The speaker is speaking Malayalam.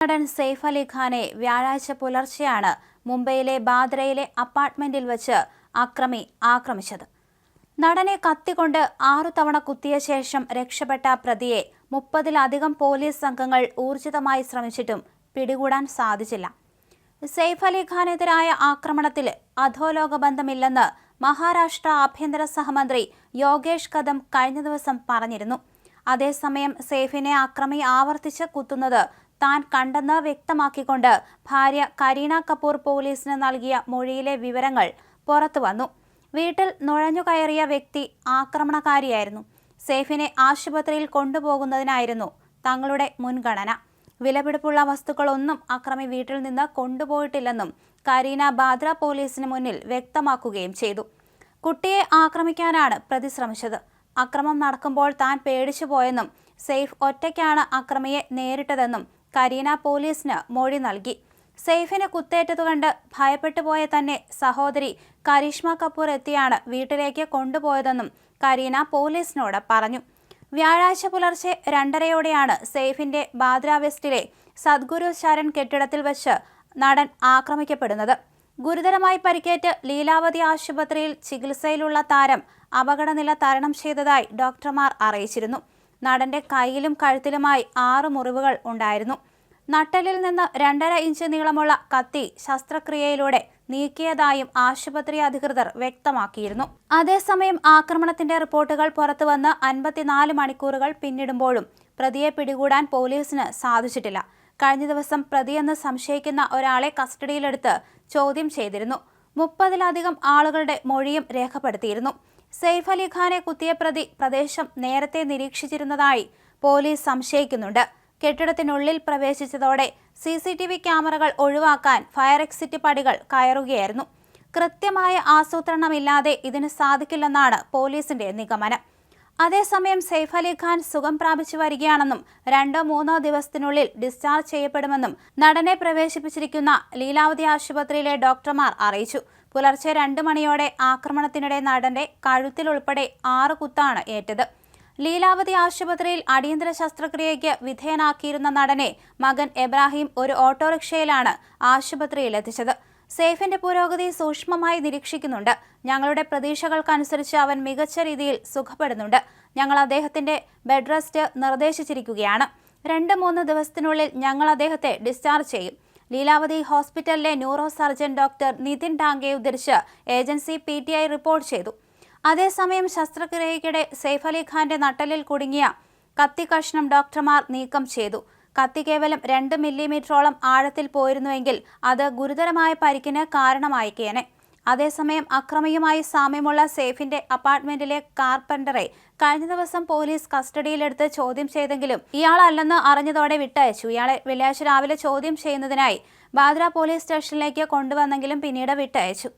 നടൻ സെയ്ഫ് അലി ഖാനെ വ്യാഴാഴ്ച പുലർച്ചെയാണ് മുംബൈയിലെ ബാദ്രയിലെ അപ്പാർട്ട്മെന്റിൽ വച്ച് അക്രമി ആക്രമിച്ചത്. നടനെ കത്തിക്കൊണ്ട് ആറു തവണ കുത്തിയ ശേഷം രക്ഷപ്പെട്ട പ്രതിയെ മുപ്പതിലധികം പോലീസ് സംഘങ്ങൾ ഊർജിതമായി ശ്രമിച്ചിട്ടും പിടികൂടാൻ സാധിച്ചില്ല. സെയ്ഫ് അലി ഖാനെതിരായ ആക്രമണത്തിൽ അധോലോക ബന്ധമില്ലെന്ന് മഹാരാഷ്ട്ര ആഭ്യന്തര സഹമന്ത്രി യോഗേഷ് കദം കഴിഞ്ഞ ദിവസം പറഞ്ഞിരുന്നു. അതേസമയം സെയ്ഫിനെ അക്രമി ആവർത്തിച്ച് കുത്തുന്നത് താൻ കണ്ടെന്ന് വ്യക്തമാക്കിക്കൊണ്ട് ഭാര്യ കരീന കപൂർ പോലീസിന് നൽകിയ മൊഴിയിലെ വിവരങ്ങൾ പുറത്തുവന്നു വീട്ടിൽ നുഴഞ്ഞുകയറിയ വ്യക്തി ആക്രമണകാരിയായിരുന്നു. സേഫിനെ ആശുപത്രിയിൽ കൊണ്ടുപോകുന്നതിനായിരുന്നു തങ്ങളുടെ മുൻഗണന. വിലപിടിപ്പുള്ള വസ്തുക്കളൊന്നും അക്രമി വീട്ടിൽ നിന്ന് കൊണ്ടുപോയിട്ടില്ലെന്നും കരീന ബാദ്ര പോലീസിന് മുന്നിൽ വ്യക്തമാക്കുകയും ചെയ്തു. കുട്ടിയെ ആക്രമിക്കാനാണ് പ്രതി ശ്രമിച്ചത് അക്രമം നടക്കുമ്പോൾ താൻ പേടിച്ചു പോയെന്നും സെയ്ഫ് ഒറ്റയ്ക്കാണ് അക്രമിയെ നേരിട്ടതെന്നും കരീന പോലീസിന് മൊഴി നൽകി. സെയ്ഫിന് കുത്തേറ്റതുകണ്ട് ഭയപ്പെട്ടു പോയ തന്നെ സഹോദരി കരീഷ്മ കപൂർ എത്തിയാണ് വീട്ടിലേക്ക് കൊണ്ടുപോയതെന്നും കരീന പോലീസിനോട് പറഞ്ഞു. വ്യാഴാഴ്ച പുലർച്ചെ രണ്ടരയോടെയാണ് സെയ്ഫിന്റെ ബാദ്ര വെസ്റ്റിലെ സദ്ഗുരു ശരൺ കെട്ടിടത്തിൽ വെച്ച് നടൻ ആക്രമിക്കപ്പെടുന്നത്. ഗുരുതരമായി പരിക്കേറ്റ് ലീലാവതി ആശുപത്രിയിൽ ചികിത്സയിലുള്ള താരം അപകടനില തരണം ചെയ്തതായി ഡോക്ടർമാർ അറിയിച്ചിരുന്നു. നടന്റെ കയ്യിലും കഴുത്തിലുമായി ആറ് മുറിവുകൾ ഉണ്ടായിരുന്നു. നട്ടലിൽ നിന്ന് രണ്ടര ഇഞ്ച് നീളമുള്ള കത്തി ശസ്ത്രക്രിയയിലൂടെ നീക്കിയതായും ആശുപത്രി അധികൃതർ വ്യക്തമാക്കിയിരുന്നു. അതേസമയം ആക്രമണത്തിന്റെ റിപ്പോർട്ടുകൾ പുറത്തുവന്ന് അൻപത്തിനാല് മണിക്കൂറുകൾ പിന്നിടുമ്പോഴും പ്രതിയെ പിടികൂടാൻ പോലീസിന് സാധിച്ചിട്ടില്ല. കഴിഞ്ഞ ദിവസം പ്രതിയെന്ന് സംശയിക്കുന്ന ഒരാളെ കസ്റ്റഡിയിലെടുത്ത് ചോദ്യം ചെയ്തിരുന്നു. മുപ്പതിലധികം ആളുകളുടെ മൊഴിയും രേഖപ്പെടുത്തിയിരുന്നു. സെയ്ഫ് അലി ഖാനെ കുത്തിയ പ്രതി പ്രദേശം നേരത്തെ നിരീക്ഷിച്ചിരുന്നതായി പോലീസ് സംശയിക്കുന്നുണ്ട്. കെട്ടിടത്തിനുള്ളിൽ പ്രവേശിച്ചതോടെ സി സി ടി വി ക്യാമറകൾ ഒഴിവാക്കാൻ ഫയർ എക്സിറ്റ് പടികൾ കയറുകയായിരുന്നു. കൃത്യമായ ആസൂത്രണമില്ലാതെ ഇതിന് സാധിക്കില്ലെന്നാണ് പോലീസിന്റെ നിഗമനം. അതേസമയം സെയ്ഫ് അലി ഖാൻ സുഖം പ്രാപിച്ചു വരികയാണെന്നും രണ്ടോ മൂന്നോ ദിവസത്തിനുള്ളിൽ ഡിസ്ചാർജ് ചെയ്യപ്പെടുമെന്നും നടനെ പ്രവേശിപ്പിച്ചിരിക്കുന്ന ലീലാവതി ആശുപത്രിയിലെ ഡോക്ടർമാർ അറിയിച്ചു. പുലർച്ചെ രണ്ട് മണിയോടെ ആക്രമണത്തിനിടെ നടന്റെ കഴുത്തിലുൾപ്പെടെ ആറ് കുത്താണ് ഏറ്റത്. ലീലാവതി ആശുപത്രിയിൽ അടിയന്തര ശസ്ത്രക്രിയയ്ക്ക് വിധേയനാക്കിയിരുന്ന നടനെ മകൻ എബ്രാഹിം ഒരു ഓട്ടോറിക്ഷയിലാണ് ആശുപത്രിയിൽ എത്തിച്ചത് സേഫിന്റെ പുരോഗതി സൂക്ഷ്മമായി നിരീക്ഷിക്കുന്നുണ്ട്. ഞങ്ങളുടെ പ്രതീക്ഷകൾക്കനുസരിച്ച് അവൻ മികച്ച രീതിയിൽ സുഖപ്പെടുന്നുണ്ട്. ഞങ്ങൾ അദ്ദേഹത്തിന്റെ ബെഡ് റെസ്റ്റ് നിർദ്ദേശിച്ചിരിക്കുകയാണ്. രണ്ട് മൂന്ന് ദിവസത്തിനുള്ളിൽ ഞങ്ങൾ അദ്ദേഹത്തെ ഡിസ്ചാർജ് ചെയ്യും. ലീലാവതി ഹോസ്പിറ്റലിലെ neuro surgeon doctor Nitin Tanke ഉദ്ധരിച്ച് agency P T I report ചെയ്തു. അതേസമയം ശസ്ത്രക്രിയയ്ക്കിടെ സെയ്ഫ് ഖാന്റെ നട്ടലിൽ കുടുങ്ങിയ കത്തി കഷ്ണം ഡോക്ടർമാർ നീക്കം ചെയ്തു. കത്തി കേവലം രണ്ട് മില്ലിമീറ്ററോളം ആഴത്തിൽ പോയിരുന്നുവെങ്കിൽ അത് ഗുരുതരമായ പരിക്കിന് കാരണമായിക്കേനെ. അതേസമയം അക്രമിയുമായി സാമ്യമുള്ള സേഫിന്റെ അപ്പാർട്ട്മെന്റിലെ കാർപ്പന്ററെ കഴിഞ്ഞ ദിവസം പോലീസ് കസ്റ്റഡിയിലെടുത്ത് ചോദ്യം ചെയ്തെങ്കിലും ഇയാളല്ലെന്ന് അറിഞ്ഞതോടെ വിട്ടയച്ചു. ഇയാളെ വെള്ളിയാഴ്ച രാവിലെ ചോദ്യം ചെയ്യുന്നതിനായി ബാദ്ര പോലീസ് സ്റ്റേഷനിലേക്ക് കൊണ്ടുവന്നെങ്കിലും പിന്നീട് വിട്ടയച്ചു.